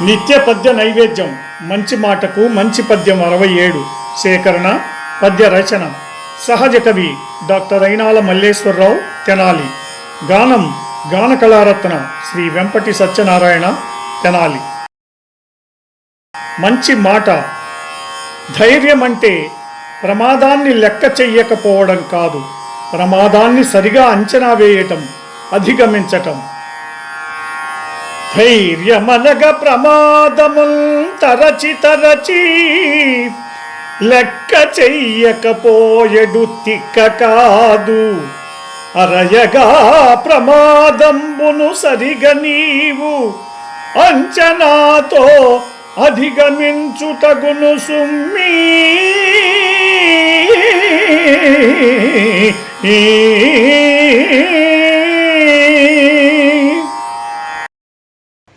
నిత్య పద్య నైవేద్యం మంచి మాటకు మంచి పద్యం అరవై ఏడు సేకరణ పద్య రచన. సహజ కవి డాక్టర్ అయినాల మల్లేశ్వరరావు తెనాలి. గానం గాన కళారత్న శ్రీ వెంపటి సత్యనారాయణ తెనాలి. మంచి మాట. ధైర్యం అంటే ప్రమాదాన్ని లెక్క చెయ్యకపోవడం కాదు. ప్రమాదాన్ని సరిగా అంచనా వేయటం అధిగమించటం. ధైర్యమనగ ప్రమాదముల్ తరచి తరచి లెక్క చెయ్యకపోయడు తిక్క కాదు. అరయగా ప్రమాదంబును సరిగ నీవు అంచనాతో అధిగమించుటగును సుమ్మీ. ఈ